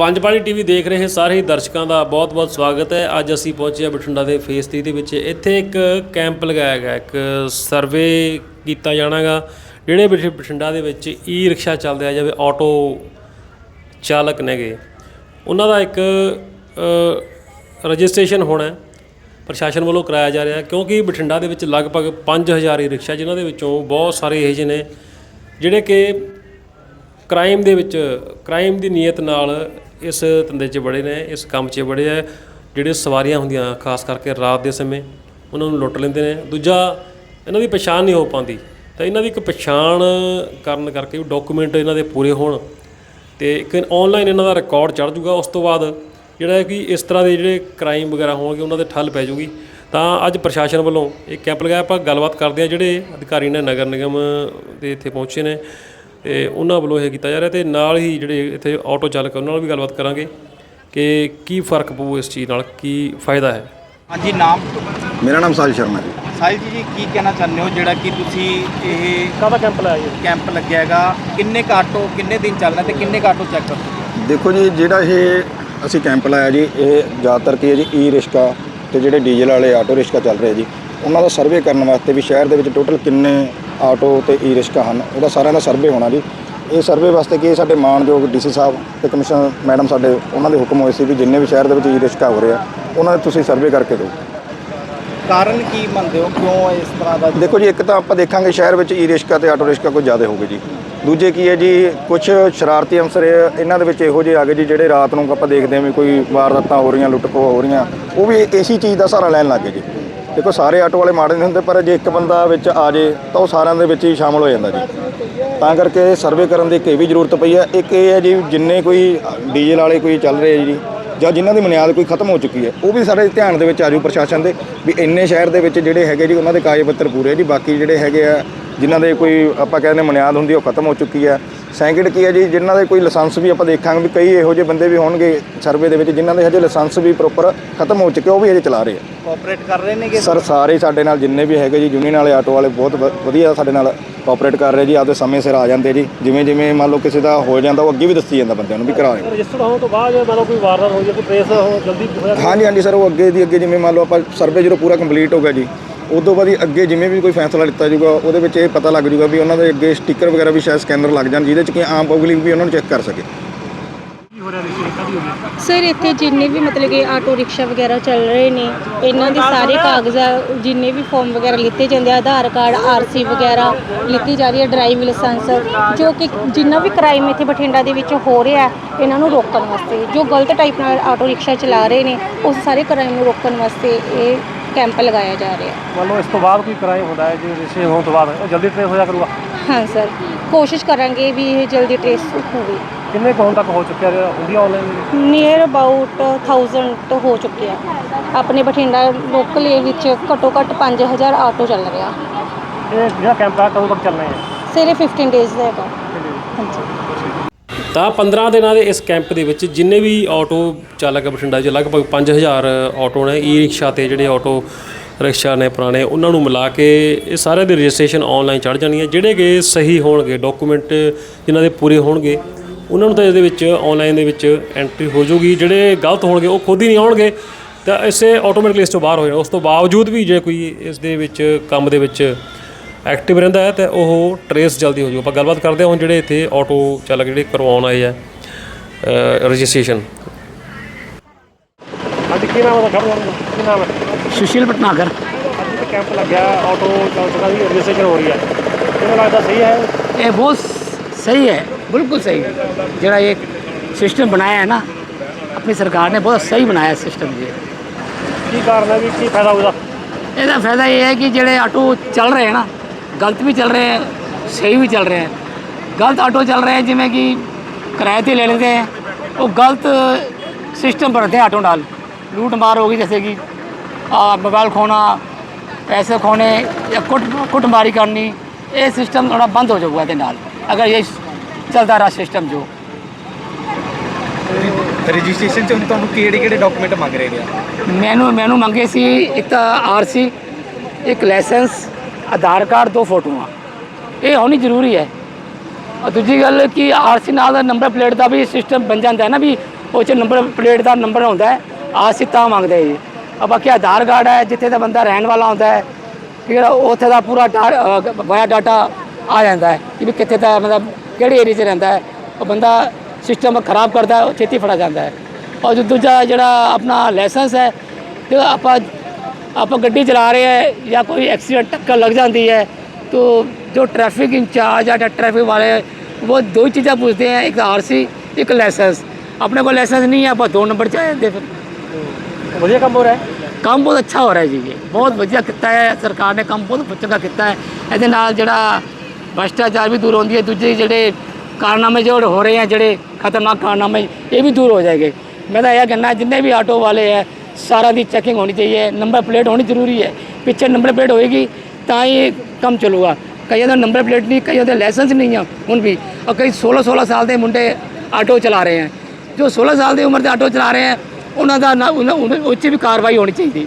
ਪੰਜ ਪਾਣੀ ਟੀਵੀ ਦੇਖ ਰਹੇ ਸਾਰੇ ਹੀ ਦਰਸ਼ਕਾਂ ਦਾ ਬਹੁਤ-ਬਹੁਤ ਸਵਾਗਤ ਹੈ। ਅੱਜ ਅਸੀਂ ਪਹੁੰਚੇ ਹਾਂ ਬਠਿੰਡਾ ਦੇ ਫੇਸ 3 ਦੇ ਵਿੱਚ। ਇੱਥੇ ਇੱਕ ਕੈਂਪ ਲਗਾਇਆ ਗਿਆ, ਇੱਕ ਸਰਵੇ ਕੀਤਾ ਜਾਣਾਗਾ, ਜਿਹੜੇ ਬਠ- ਬਠਿੰਡਾ ਦੇ ਵਿੱਚ ਈ ਰਿਕਸ਼ਾ ਚੱਲਦੇ ਆ, ਜਿਵੇਂ ਆਟੋ ਚਾਲਕ ਨੇਗੇ। ਉਹਨਾਂ ਦਾ ਇੱਕ ਰਜਿਸਟ੍ਰੇਸ਼ਨ ਹੋਣਾ ਪ੍ਰਸ਼ਾਸਨ ਵੱਲੋਂ ਕਰਾਇਆ ਜਾ ਰਿਹਾ ਕਿਉਂਕਿ ਬਠਿੰਡਾ ਦੇ ਵਿੱਚ ਲਗਭਗ 5000 ਈ ਰਿਕਸ਼ਾ ਜਿਨ੍ਹਾਂ ਦੇ ਵਿੱਚੋਂ ਬਹੁਤ ਸਾਰੇ ਇਹੋ ਜਿਹੇ ਨੇ, ਜਿਹੜੇ ਕਿ ਕ੍ਰਾਈਮ ਦੇ ਵਿੱਚ, ਕ੍ਰਾਈਮ ਦੀ ਨੀਅਤ ਨਾਲ ਇਸ ਧੰਦੇ 'ਚ ਬੜੇ ਨੇ, ਇਸ ਕੰਮ 'ਚ ਬੜੇ ਆ, ਜਿਹੜੇ ਸਵਾਰੀਆਂ ਹੁੰਦੀਆਂ, ਖਾਸ ਕਰਕੇ ਰਾਤ ਦੇ ਸਮੇਂ, ਉਹਨਾਂ ਨੂੰ ਲੁੱਟ ਲੈਂਦੇ ਨੇ। ਦੂਜਾ, ਇਹਨਾਂ ਦੀ ਪਛਾਣ ਨਹੀਂ ਹੋ ਪਾਉਂਦੀ। ਤਾਂ ਇਹਨਾਂ ਦੀ ਇੱਕ ਪਛਾਣ ਕਰਨ ਕਰਕੇ ਵੀ ਡਾਕੂਮੈਂਟ ਇਹਨਾਂ ਦੇ ਪੂਰੇ ਹੋਣ ਤੇ ਇੱਕ ਆਨਲਾਈਨ ਇਹਨਾਂ ਦਾ ਰਿਕਾਰਡ ਚੜ ਜੂਗਾ। ਉਸ ਤੋਂ ਬਾਅਦ ਜਿਹੜਾ ਕਿ ਇਸ ਤਰ੍ਹਾਂ ਦੇ ਜਿਹੜੇ ਕ੍ਰਾਈਮ ਵਗੈਰਾ ਹੋਣਗੇ, ਉਹਨਾਂ ਦੇ ਠੱਲ ਪੈ ਜੂਗੀ। ਤਾਂ ਅੱਜ ਪ੍ਰਸ਼ਾਸਨ ਵੱਲੋਂ ਇਹ ਕੈਂਪ ਲਗਾਇਆ। ਆਪਾਂ ਗੱਲਬਾਤ ਕਰਦੇ ਆ ਜਿਹੜੇ ਅਧਿਕਾਰੀ ਨੇ ਨਗਰ ਨਿਗਮ ਦੇ ਇੱਥੇ ਪਹੁੰਚੇ ਨੇ। ਤੇ ਉਹਨਾਂ ਵੱਲੋਂ ਇਹ ਕੀਤਾ ਜਾ ਰਿਹਾ ਤੇ ਨਾਲ ਹੀ ਜਿਹੜੇ ਇੱਥੇ ਆਟੋ ਚਾਲਕ ਉਹਨਾਂ ਨਾਲ ਵੀ ਗੱਲਬਾਤ ਕਰਾਂਗੇ ਕਿ ਕੀ ਫ਼ਰਕ ਪਊ ਇਸ ਚੀਜ਼ ਨਾਲ ਕੀ ਫਾਇਦਾ ਹੈ? ਹਾਂਜੀ ਨਾਮ? ਮੇਰਾ ਨਾਮ ਸਾਹਿਲ ਸ਼ਰਮਾ ਜੀ। ਸਾਹਿਲ ਜੀ ਜੀ ਕੀ ਕਹਿਣਾ ਚਾਹੁੰਦੇ ਹੋ? ਜਿਹੜਾ ਕਿ ਤੁਸੀਂ ਇਹ ਕਾਹਦਾ ਕੈਂਪ ਲਾਇਆ ਜੀ? ਕੈਂਪ ਲੱਗਿਆ ਹੈਗਾ। ਕਿੰਨੇ ਕੁ ਆਟੋ ਕਿੰਨੇ ਦਿਨ ਚੱਲਣਾ ਤੇ ਕਿੰਨੇ ਕੁ ਆਟੋ ਚੈੱਕ ਕਰ? ਦੇਖੋ ਜੀ ਜਿਹੜਾ ਇਹ ਅਸੀਂ ਕੈਂਪ ਲਾਇਆ ਜੀ ਇਹ ਜ਼ਿਆਦਾਤਰ ਕੀ ਹੈ ਜੀ ਈ ਰਿਕਸ਼ਾ ਤੇ ਜਿਹੜੇ ਡੀਜ਼ਲ ਵਾਲੇ ਆਟੋ ਰਿਕਸ਼ਾ ਚੱਲ ਰਹੇ ਜੀ। ਉਹਨਾਂ ਦਾ ਸਰਵੇ ਕਰਨ ਵਾਸਤੇ ਵੀ ਸ਼ਹਿਰ ਦੇ ਵਿੱਚ ਟੋਟਲ ਕਿੰਨੇ ਆਟੋ ਤੇ ਈ ਰਿਕਸ਼ਾ ਹਨ ਉਹਦਾ ਸਾਰਿਆਂ ਦਾ ਸਰਵੇ ਹੋਣਾ ਜੀ। ਇਹ ਸਰਵੇ ਵਾਸਤੇ ਕੀ ਸਾਡੇ ਮਾਨਯੋਗ ਡੀਸੀ ਸਾਹਿਬ ਤੇ ਕਮਿਸ਼ਨਰ ਮੈਡਮ ਸਾਡੇ ਉਹਨਾਂ ਦੇ ਹੁਕਮ ਹੋਏ ਸੀ ਵੀ ਜਿੰਨੇ ਵੀ ਸ਼ਹਿਰ ਦੇ ਵਿੱਚ ਈ ਰਿਕਸ਼ਾ ਹੋ ਰਹੇ ਆ ਉਹਨਾਂ ਦੇ ਤੁਸੀਂ ਸਰਵੇ ਕਰਕੇ ਦਿਓ। ਕਾਰਨ ਕੀ ਮੰਨਦੇ ਹੋ? ਕਿਉਂ ਇਸ ਤਰ੍ਹਾਂ ਦਾ ਦੇਖੋ ਜੀ ਇੱਕ ਤਾਂ ਆਪਾਂ ਦੇਖਾਂਗੇ ਸ਼ਹਿਰ ਵਿੱਚ ਈ ਰਿਕਸ਼ਾ ਤੇ ਆਟੋ ਰਿਕਸ਼ਾ ਕੋਈ ਜ਼ਿਆਦਾ ਹੋਗੇ ਜੀ। ਦੂਜੇ ਕੀ ਹੈ ਜੀ ਕੁਝ ਸ਼ਰਾਰਤੀ ਅੰਸਰ ਇਹਨਾਂ ਦੇ ਵਿੱਚ ਇਹੋ ਜਿਹੇ ਆ ਗਏ ਜੀ ਜਿਹੜੇ ਰਾਤ ਨੂੰ ਆਪਾਂ ਦੇਖਦੇ ਹਾਂ ਵੀ ਕੋਈ ਵਾਰਦਾਤਾਂ ਹੋ ਰਹੀਆਂ ਲੁੱਟ ਖੋਹ ਹੋ ਰਹੀਆਂ ਉਹ ਵੀ ਇਸੇ ਚੀਜ਼ ਦਾ ਸਹਾਰਾ ਲੈਣ ਲੱਗ ਜੀ। ਦੇਖੋ, ਸਾਰੇ ਆਟੋ ਵਾਲੇ ਮਾੜੇ ਨਹੀਂ ਹੁੰਦੇ, ਪਰ ਜੇ ਇੱਕ ਬੰਦਾ ਵਿੱਚ ਆ ਜੇ, ਤਾਂ ਉਹ ਸਾਰਿਆਂ ਦੇ ਵਿੱਚ ਹੀ ਸ਼ਾਮਲ ਹੋ ਜਾਂਦਾ ਜੀ। ਤਾਂ ਕਰਕੇ ਸਰਵੇ ਕਰਨ ਦੀ ਇੱਕ ਇਹ ਵੀ ਜ਼ਰੂਰਤ ਪਈ ਹੈ। ਇੱਕ ਇਹ ਹੈ ਜੀ, ਜਿੰਨੇ ਕੋਈ ਡੀਜ਼ਲ ਵਾਲੇ ਕੋਈ ਚੱਲ ਰਹੇ ਜੀ, ਜਾਂ ਜਿਨ੍ਹਾਂ ਦੀ ਬੁਨਿਆਦ ਕੋਈ ਖਤਮ ਹੋ ਚੁੱਕੀ ਹੈ, ਉਹ ਵੀ ਸਾਡੇ ਧਿਆਨ ਦੇ ਵਿੱਚ ਆਜੂ ਪ੍ਰਸ਼ਾਸਨ ਦੇ, ਵੀ ਇੰਨੇ ਸ਼ਹਿਰ ਦੇ ਵਿੱਚ ਜਿਹੜੇ ਹੈਗੇ ਜੀ, ਉਹਨਾਂ ਦੇ ਕਾਗਜ਼ ਪੱਤਰ ਪੂਰੇ ਜੀ। ਬਾਕੀ ਜਿਹੜੇ ਹੈਗੇ ਆ, ਜਿਨ੍ਹਾਂ ਦੇ ਕੋਈ ਆਪਾਂ ਕਹਿੰਦੇ ਬੁਨਿਆਦ ਹੁੰਦੀ ਉਹ ਖਤਮ ਹੋ ਚੁੱਕੀ ਹੈ ਸੈਕਿੰਡ ਕੀ ਹੈ ਜੀ ਜਿਨ੍ਹਾਂ ਦੇ ਕੋਈ ਲਾਇਸੈਂਸ ਵੀ ਆਪਾਂ ਦੇਖਾਂਗੇ ਵੀ ਕਈ ਇਹੋ ਜਿਹੇ ਬੰਦੇ ਵੀ ਹੋਣਗੇ ਸਰਵੇ ਦੇ ਵਿੱਚ ਜਿਨ੍ਹਾਂ ਦੇ ਹਜੇ ਲਾਇਸੈਂਸ ਵੀ ਪ੍ਰੋਪਰ ਖਤਮ ਹੋ ਚੁੱਕੇ ਉਹ ਵੀ ਹਜੇ ਚਲਾ ਰਹੇ ਆ। ਕੋਆਪਰੇਟ ਕਰ ਰਹੇ ਨੇਗੇ? ਸਰ ਸਾਰੇ ਸਾਡੇ ਨਾਲ ਜਿੰਨੇ ਵੀ ਹੈਗੇ ਜੀ ਯੂਨੀਅਨ ਵਾਲੇ ਆਟੋ ਵਾਲੇ ਬਹੁਤ ਵ- ਵਧੀਆ ਸਾਡੇ ਨਾਲ ਕੋਆਪਰੇਟ ਕਰ ਰਹੇ ਜੀ ਆਪਦੇ ਸਮੇਂ ਸਿਰ ਆ ਜਾਂਦੇ ਜੀ। ਜਿਵੇਂ ਜਿਵੇਂ ਮੰਨ ਲਓ ਕਿਸੇ ਦਾ ਹੋ ਜਾਂਦਾ ਉਹ ਅੱਗੇ ਵੀ ਦੱਸੀ ਜਾਂਦਾ ਬੰਦਿਆਂ ਨੂੰ ਵੀ ਕਰਾ ਰਹੇ ਰਜਿਸਟਰਡ ਹੋਣ ਤੋਂ ਬਾਅਦ ਮਤਲਬ ਕੋਈ ਵਾਰਦਾਤ ਹੋ ਜਾਏ ਕੋਈ ਟ੍ਰੇਸ ਹੋ ਜਲਦੀ ਹੋਇਆ ਹਾਂਜੀ ਹਾਂਜੀ ਸਰ ਉਹ ਅੱਗੇ ਦੀ ਅੱਗੇ ਜਿਵੇਂ ਮੰਨ ਲਓ ਆਪਾਂ ਸਰਵੇ ਜਦੋਂ ਪੂਰਾ ਕੰਪਲੀਟ ਹੋ ਗਿਆ ਜੀ ਉਦੋਂ ਬਾਅਦ ਹੀ ਅੱਗੇ ਜਿਵੇਂ ਵੀ ਕੋਈ ਫੈਸਲਾ ਲਿੱਤਾ ਜਾਊਗਾ ਉਹਦੇ ਵਿੱਚ ਇਹ ਪਤਾ ਲੱਗ ਜਾਊਗਾ ਵੀ ਉਹਨਾਂ ਦੇ ਅੱਗੇ ਸਟicker ਵਗੈਰਾ ਵੀ ਸ਼ਾਇਦ ਸਕੈਨਰ ਲੱਗ ਜਾਣ ਜਿਹਦੇ ਚ ਕਿ ਆਮ ਪਬਲਿਕ ਵੀ ਉਹਨਾਂ ਨੂੰ ਚੈੱਕ ਕਰ ਸਕੇ। ਸਰ ਇੱਥੇ ਜਿੰਨੇ ਵੀ ਮਤਲਬ ਕਿ ਆਟੋ ਰਿਕਸ਼ਾ ਵਗੈਰਾ ਚੱਲ ਰਹੇ ਨੇ ਇਹਨਾਂ ਦੇ ਸਾਰੇ ਕਾਗਜ਼ਾਤ ਜਿੰਨੇ ਵੀ ਫਾਰਮ ਵਗੈਰਾ ਲਿੱਤੇ ਜਾਂਦੇ ਆ ਆਧਾਰ ਕਾਰਡ ਆਰਸੀ ਵਗੈਰਾ ਲਿੱਤੀ ਜਾ ਰਹੀ ਹੈ ਡਰਾਈਵ ਲਾਇਸੈਂਸ ਜੋ ਕਿ ਜਿੰਨਾ ਵੀ ਕ੍ਰਾਈਮ ਇੱਥੇ ਬਠਿੰਡਾ ਦੇ ਵਿੱਚ ਹੋ ਰਿਹਾ ਹੈ, ਇਹਨਾਂ ਨੂੰ ਰੋਕਣ ਵਾਸਤੇ ਜੋ ਗਲਤ ਟਾਈਪ ਨਾਲ ਆਟੋ ਰਿਕਸ਼ਾ ਚਲਾ ਰਹੇ ਨੇ ਉਸ ਸਾਰੇ ਕ੍ਰਾਈਮ ਨੂੰ ਰੋਕਣ ਵਾਸਤੇ ਇਹ ਕੈਂਪ ਲਗਾਇਆ ਜਾ ਰਿਹਾ। ਹੈ ਮੰਨ ਲਓ ਇਸ ਤੋਂ ਬਾਅਦ ਕੋਈ ਕ੍ਰਾਈਮ ਹੁੰਦਾ ਹੈ ਜੇ ਰਿਸ਼ੇ ਹੋਣ ਤੋਂ ਬਾਅਦ ਉਹ ਜਲਦੀ ਟ੍ਰੇਸ ਹੋਇਆ ਕਰੂਗਾ? ਹਾਂ ਸਰ। ਕੋਸ਼ਿਸ਼ ਕਰਾਂਗੇ ਵੀ ਇਹ ਜਲਦੀ ਟ੍ਰੇਸ ਹੋਵੇ। ਕਿੰਨੇ ਕੁ ਹੁਣ ਤੱਕ ਹੋ ਚੁੱਕਿਆ ਜਿਹੜਾ ਹੁੰਦੀ ਆਨਲਾਈਨ ਨੀਅਰ ਅਬਾਊਟ 1000 ਹੋ ਚੁੱਕਿਆ। ਆਪਣੇ ਬਠਿੰਡਾ ਲੋਕਲ ਏ ਵਿੱਚ ਘੱਟੋ ਘੱਟ 5000 ਆਟੋ ਚੱਲ ਰਿਹਾ। ਇਹ ਜਿਹੜਾ ਕੈਂਪ ਆ ਕਦੋਂ ਤੱਕ ਚੱਲਣਾ ਹੈ? ਸਿਰੇ 15 ਡੇਜ਼ ਦਾ ਹੈਗਾ। ਹਾਂਜੀ। ਤਾਂ 15 ਦਿਨਾਂ ਦੇ ਇਸ ਕੈਂਪ ਦੇ ਵਿੱਚ ਜਿੰਨੇ ਵੀ ਆਟੋ ਚਾਲਕ ਬਠਿੰਡਾ 'ਚ, ਲਗਭਗ 5000 ਆਟੋ ਨੇ ਈ ਰਿਕਸ਼ਾ ਤੇ ਜਿਹੜੇ ਆਟੋ ਰਿਕਸ਼ਾ ਨੇ ਪੁਰਾਣੇ, ਉਹਨਾਂ ਨੂੰ ਮਿਲਾ ਕੇ ਇਹ ਸਾਰਿਆਂ ਦੀ ਰਜਿਸਟ੍ਰੇਸ਼ਨ ਆਨਲਾਈਨ ਚੜ ਜਾਣੀ ਹੈ ਜਿਹੜੇ ਕਿ ਸਹੀ ਹੋਣਗੇ ਡਾਕੂਮੈਂਟ ਜਿਨ੍ਹਾਂ ਦੇ ਪੂਰੇ ਹੋਣਗੇ, ਉਹਨਾਂ ਨੂੰ ਤਾਂ ਇਹਦੇ ਵਿੱਚ ਆਨਲਾਈਨ ਦੇ ਵਿੱਚ ਐਂਟਰੀ ਹੋ ਜਾਊਗੀ। ਜਿਹੜੇ ਗਲਤ ਹੋਣਗੇ, ਉਹ ਖੁਦ ਹੀ ਨਹੀਂ ਆਉਣਗੇ, ਤਾਂ ਇਸੇ ਆਟੋਮੈਟਿਕਲੀ ਇਸ ਤੋਂ ਬਾਹਰ ਹੋ ਜਾਣਾ। ਉਸ ਤੋਂ ਬਾਵਜੂਦ ਵੀ ਜੇ ਕੋਈ ਇਸ ਦੇ ਵਿੱਚ, ਕੰਮ ਦੇ ਵਿੱਚ ਐਕਟਿਵ ਰਹਿੰਦਾ ਹੈ ਤੇ ਉਹ ਟਰੇਸ ਜਲਦੀ ਹੋ ਜੂ। ਆਪਾਂ ਗੱਲਬਾਤ ਕਰਦੇ ਹਾਂ ਹੁਣ ਜਿਹੜੇ ਇੱਥੇ ਆਟੋ ਚਾਲਕ ਜਿਹੜੇ ਕਰਵਾਉਣ ਆਏ ਆ ਰਜਿਸਟ੍ਰੇਸ਼ਨ ਅੱਜ ਕੀ ਨਾਮ ਦਾ ਖਬਰ ਕੀ ਨਾਮ ਹੈ? ਸੁਸ਼ੀਲ ਪਟਨਾਗਰ। ਅੱਜ ਕੈਂਪ ਲੱਗਿਆ ਆਟੋ ਚਾਲਕਾਂ ਦੀ ਰਜਿਸਟ੍ਰੇਸ਼ਨ ਹੋ ਰਹੀ ਹੈ। ਕਿਵੇਂ ਲੱਗਦਾ ਸਹੀ ਹੈ ਇਹ? ਬਹੁਤ ਸਹੀ ਹੈ ਬਿਲਕੁਲ ਸਹੀ ਜਿਹੜਾ ਇਹ ਸਿਸਟਮ ਬਣਾਇਆ ਹੈ ਨਾ ਆਪਣੀ ਸਰਕਾਰ ਨੇ ਬਹੁਤ ਸਹੀ ਬਣਾਇਆ ਸਿਸਟਮ ਜੀ। ਕੀ ਕਾਰਨ ਹੈ ਵੀ ਕੀ ਫਾਇਦਾ ਉਹਦਾ ਇਹਦਾ ਫਾਇਦਾ ਇਹ ਹੈ ਕਿ ਜਿਹੜੇ ਆਟੋ ਚੱਲ ਰਹੇ ਹਨ ਨਾ ਗਲਤ ਵੀ ਚੱਲ ਰਹੇ हैं सही भी चल रहे हैं गलत ऑटो चल रहे हैं जिमें कि किराए पे ले लेते हैं वो गलत सिस्टम पर रहते हैं ऑटो डाल लूट मार होगी जैसे कि आ, मोबाइल खोना पैसे खोने या कुट कुटमारी करनी ये सिस्टम थोड़ा बंद हो चुका है नाल अगर ये चलता रहा सिस्टम जो ਰਜਿਸਟ੍ਰੇਸ਼ਨ ਚ ਹੁਣ ਤੁਹਾਨੂੰ ਕਿਹੜੇ ਕਿਹੜੇ ਡਾਕੂਮੈਂਟ ਮੰਗ ਰਹੇ ਨੇ ਮੈਨੂੰ ਮੈਨੂੰ ਮੰਗੇ ਸੀ ਇੱਕ ਤਾਂ ਆਰਸੀ ਇੱਕ ਲਾਇਸੈਂਸ ਆਧਾਰ ਕਾਰਡ ਦੋ ਫੋਟੋਆਂ। ਇਹ ਹੋਣੀ ਜ਼ਰੂਰੀ ਹੈ। ਔਰ ਦੂਜੀ ਗੱਲ ਕਿ ਆਰਸੀ ਨਾਲ ਨੰਬਰ ਪਲੇਟ ਦਾ ਵੀ ਸਿਸਟਮ ਬਣ ਜਾਂਦਾ ਹੈ ਨਾ ਵੀ ਉਹ 'ਚ ਨੰਬਰ ਪਲੇਟ ਦਾ ਨੰਬਰ ਹੁੰਦਾ ਹੈ ਆਰਸੀ ਤਾਂ ਮੰਗਦਾ ਜੀ। ਆ ਬਾਕੀ ਆਧਾਰ ਕਾਰਡ ਹੈ ਜਿੱਥੇ ਦਾ ਬੰਦਾ ਰਹਿਣ ਵਾਲਾ ਹੁੰਦਾ ਹੈ ਠੀਕ ਹੈ ਉੱਥੇ ਦਾ ਪੂਰਾ ਵਾਇਆ ਡਾਟਾ ਆ ਜਾਂਦਾ ਹੈ ਕਿ ਵੀ ਕਿੱਥੇ ਦਾ ਮਤਲਬ ਕਿਹੜੇ ਏਰੀਆ 'ਚ ਰਹਿੰਦਾ ਹੈ। ਉਹ ਬੰਦਾ ਸਿਸਟਮ ਖਰਾਬ ਕਰਦਾ ਹੈ, ਉਹ ਛੇਤੀ ਫੜਾ ਜਾਂਦਾ ਹੈ। ਔਰ ਦੂਜਾ ਜਿਹੜਾ ਆਪਣਾ ਲਾਇਸੈਂਸ ਹੈ ਤੇ ਆਪਾਂ ਆਪਾਂ ਗੱਡੀ ਚਲਾ ਰਹੇ ਹੈ ਜਾਂ ਕੋਈ ਐਕਸੀਡੈਂਟ ਟੱਕਰ ਲੱਗ ਜਾਂਦੀ है तो जो ट्रैफिक इंचार्ज या ट्रैफिक वाले वो दो ही चीज़ें पूछते हैं एक आरसी एक लाइसेंस अपने को लाइसेंस नहीं है आप दो नंबर चाहिए फिर ਵਧੀਆ ਕੰਮ ਹੋ ਰਿਹਾ ਹੈ ਕੰਮ ਬਹੁਤ ਅੱਛਾ ਹੋ ਰਿਹਾ ਜੀ ਇਹ ਬਹੁਤ ਵਧੀਆ ਕੀਤਾ ਹੈ ਸਰਕਾਰ ਨੇ ਕੰਮ ਬਹੁਤ ਚੰਗਾ ਕੀਤਾ ਹੈ ਇਹਦੇ ਨਾਲ ਜਿਹੜਾ ਭ੍ਰਸ਼ਟਾਚਾਰ ਵੀ ਦੂਰ ਹੁੰਦੀ ਹੈ ਦੂਜੇ ਜਿਹੜੇ ਕਾਰਨਾਮੇ ਜੋ ਹੋ ਰਹੇ ਆ ਜਿਹੜੇ ਖਤਰਨਾਕ ਕਾਰਨਾਮੇ ਇਹ ਵੀ ਦੂਰ ਹੋ ਜਾਏਗੇ ਮੈਂ ਤਾਂ ਇਹ ਕਹਿੰਦਾ ਜਿੰਨੇ ਵੀ ਆਟੋ ਵਾਲੇ ਹੈ ਸਾਰਾ ਦੀ ਚੈਕਿੰਗ ਹੋਣੀ ਚਾਹੀਏ ਨੰਬਰ ਪਲੇਟ ਹੋਣੀ ਜ਼ਰੂਰੀ ਹੈ ਪਿੱਛੇ ਨੰਬਰ ਪਲੇਟ ਹੋਏਗੀ ਤਾਂ ਹੀ ਕੰਮ ਚੱਲੂਗਾ। ਕਈਆਂ ਦਾ ਨੰਬਰ ਪਲੇਟ ਨਹੀਂ ਕਈਆਂ ਦੇ ਲਾਇਸੈਂਸ ਨਹੀਂ ਆ ਹੁਣ ਵੀ। ਔਰ ਕਈ 16 16 ਸਾਲ ਦੇ ਮੁੰਡੇ ਆਟੋ ਚਲਾ ਰਹੇ ਹੈ ਜੋ 16 ਸਾਲ ਦੀ ਉਮਰ ਦੇ ਆਟੋ ਚਲਾ ਰਹੇ ਹੈ ਉਹਨਾਂ ਦਾ ਨਾ- ਉਹਨਾਂ- ਉਹਨਾਂ- ਉਹ 'ਚ ਵੀ ਕਾਰਵਾਈ ਹੋਣੀ ਚਾਹੀਦੀ।